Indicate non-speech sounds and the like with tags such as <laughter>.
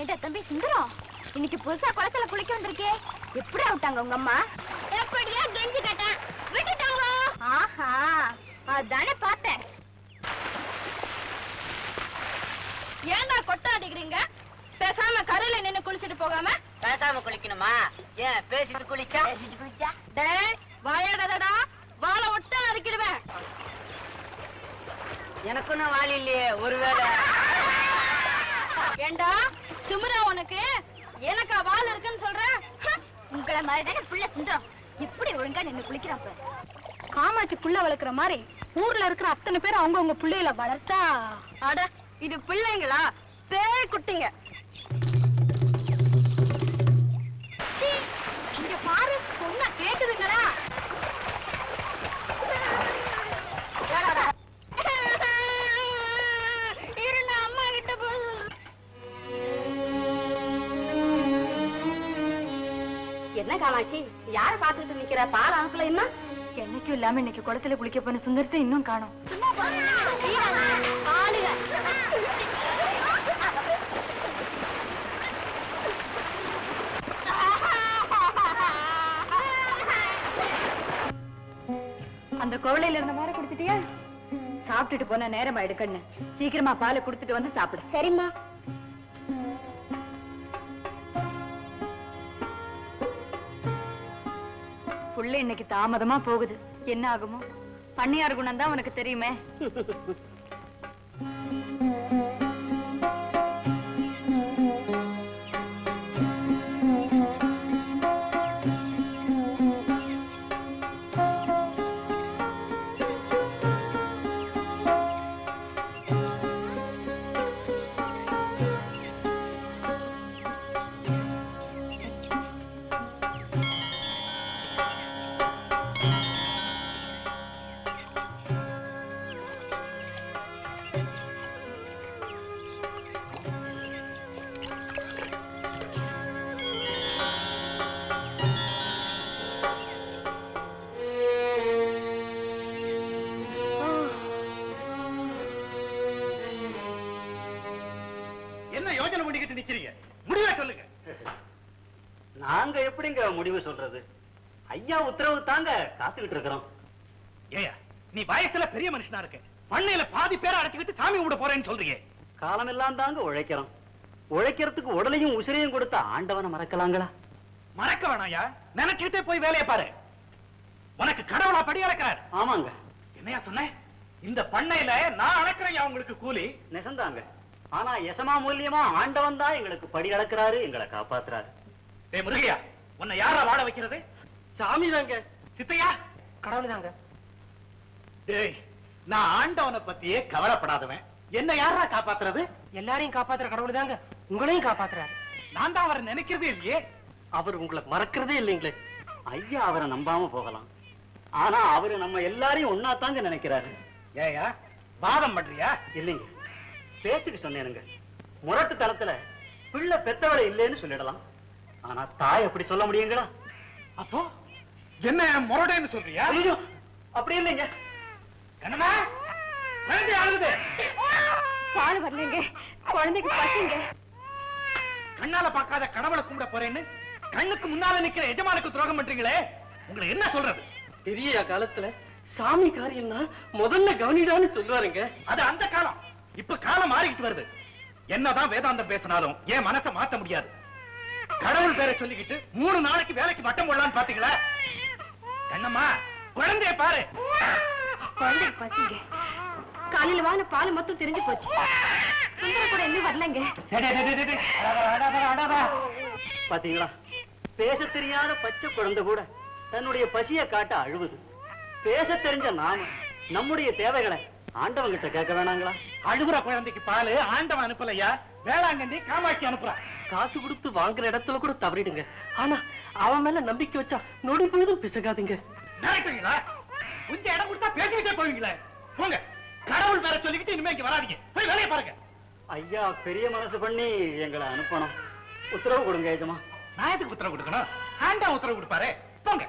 ஏண்டா தம்பி சுந்தரம் இன்னைக்கு புதுசா குளத்துல குளிக்க வந்திருக்கே. எப்படி விட்டாங்க உங்க அம்மா? எப்படியா கெஞ்சி கேட்டேன். விட்டுட்டாங்க. ஆஹா அதானே பார்த்தேன். ஏன்டா கொட்ட அடிக்கிறீங்க பேசாம கரையில நின்னு குளிச்சிட்டு போகாம? பேசாம குளிக்கணுமா? ஏன் பேசிட்டு குளிச்சா? டேய் வாயாடாதடா. வாழை ஒட்ட அறுக்கிடுவேன் எனக்கு ஒன்னும் வாலி இல்லையே ஒருவேளை. ஏண்டா? திமிரா உனக்கு? எனக்கா வால் இருக்குன்னு சொல்ற? உங்களை மாதிரி தானே புள்ள சுந்தரம். எப்படி ஒழுங்கா நின்னு குளிக்கிறாப்ப காமாட்சி புள்ள வளர்க்குற மாதிரி ஊர்ல இருக்கிற அத்தனை பேர் அவங்க உங்க பிள்ளைகளை வளர்த்தா அட இது பிள்ளைங்களா? பேய் குட்டிங்க. என்ன காமாட்சி? யார பாத்துட்டு நிக்கிற? பால் அனுப்பல என்ன என்னைக்கும் இல்லாம இன்னைக்கு குளத்துல குளிக்க போன சுந்தரத்தை இன்னும் காணோம். அந்த குவளையில இருந்த மாதிரி குடுத்துட்டியா? சாப்பிட்டுட்டு போன நேரம் ஆயிடு கண்ணு. சீக்கிரமா பாலை குடுத்துட்டு வந்து சாப்பிடு. சரிம்மா. புள்ள இன்னைக்கு தாமதமா போகுது. என்ன ஆகுமோ? பண்ணியார் குணம் தான் உனக்கு தெரியுமே. <laughs> பண்ணிக்கிட்டு நிக்கிறீங்க. முடிவா சொல்லுங்க. நாங்க எப்படிங்க முடிவு சொல்றது? ஐயா உத்தரவு தாங்க காத்துக்கிட்டு இருக்கிறோம். ஏயா நீ வயசுல பெரிய மனுஷனா இருக்க. பண்ணையில பாதி பேரை அடைச்சுக்கிட்டு சாமி கும்பிட போறேன்னு சொல்றீங்க காலமெல்லாம் தாங்க உழைக்கிறோம். உழைக்கிறதுக்கு உடலையும் உசிரையும் கொடுத்த ஆண்டவனை மறக்கலாங்களா? மறக்க வேணாயா நினைச்சுக்கிட்டே போய் வேலையை பாரு. உனக்கு கடவுளா படி அளக்கிறார் ஆமாங்க. என்னையா சொன்ன? இந்த பண்ணையில நான் அளக்கிறேன் உங்களுக்கு கூலி. நெசந்தாங்க. ஆனா எசமா மூலியமா ஆண்டவன் தான் எங்களுக்கு படி அளக்கிறாரு எங்களை காப்பாத்துறாரு. டேய் முருகையா உன்னை யாரா வாழ வைக்கிறது? சாமி தாங்க. சித்தையா? கடவுள் தாங்க. டேய் நான் ஆண்டவனை பத்தியே கவலைப்படாதவன். என்ன யாரா காப்பாத்துறது? எல்லாரையும் காப்பாத்துற கடவுள் தாங்க. உங்களையும் காப்பாத்துறாரு. நான் தான் அவரை நினைக்கிறதே இல்லையே. அவர் உங்களை மறக்கிறதே இல்லைங்களே. ஐயா அவரை நம்பாம போகலாம். ஆனா அவரு நம்ம எல்லாரையும் ஒன்னா தாங்க நினைக்கிறாரு. ஏயா வாதம் பண்றியா? இல்லைங்க. பேச்சுக்கு சொன்னேனுங்க. முரட்டு தரத்துல பிள்ளை பெத்தவளை இல்லைன்னு சொல்லிடலாம். ஆனா தாய் அப்படி சொல்ல முடியுங்களா? அப்போ என்ன முரடைன்னு சொல்றியா? அப்படி இல்லைங்க. என்னமா குழந்தை அழுகுது. பால் வரலங்க. குழந்தைக்கு பசிங்க. கண்ணால பார்க்காத கடவுளை கும்பிட போறேன்னு கண்ணுக்கு முன்னால நிக்கிற எஜமானுக்கு துரோகம் பண்றீங்களே உங்களை என்ன சொல்றது? பெரிய காலத்துல சாமி காரியம்னா முதல்ல கவனிடான்னு சொல்லுவாருங்க. அது அந்த காலம். இப்ப காலம் மாறிக்கிட்டு வருது. என்னதான் வேதாந்தம் பேசினாலும் என் மனசை மாத்த முடியாது. கடவுள் பேரை சொல்லிக்கிட்டு மூணு நாளைக்கு வேலைக்கு வட்டம் போடலான்னு பாத்தீங்களா? கண்ணம்மா குழந்தைய பாரு. குழந்தைக்கு பசிங்க காலையில வாங்கின பால் மொத்தம் தெரிஞ்சு போச்சு. சுந்தர கூட இன்னும் வரலங்க. பாத்தீங்களா? பேச தெரியாத பச்சை குழந்தை கூட தன்னுடைய பசிய காட்ட அழுவுது. பேச தெரிஞ்ச நாம நம்முடைய தேவைகளை ஆண்டவங்கிட்ட கேட்க வேணாங்களா? அழுகுற குழந்தைக்கு பாலு ஆண்டவன் அனுப்பலையா? வேளாங்கண்ணி காமாட்சி அனுப்புறான் காசு கொடுத்து வாங்குற இடத்துல கூட தவறிடுங்க. ஆனா அவன் மேல நம்பிக்கை வச்சா நொடி பொழுதும் பிசகாதீங்க. நினைக்கிறீங்களா கொஞ்சம் இடம் கொடுத்தா பேசிக்கிட்டே போவீங்களே. போங்க. கடவுள் பேரை சொல்லிக்கிட்டு இனிமே இங்க வராதீங்க. போய் வேலையை பாருங்க. ஐயா பெரிய மனசு பண்ணி எங்களை அனுப்பணும். உத்தரவு கொடுங்க ஏஜமா நான் எதுக்கு உத்தரவு கொடுக்கணும்? ஆண்டா உத்தரவு கொடுப்பாரு. போங்க.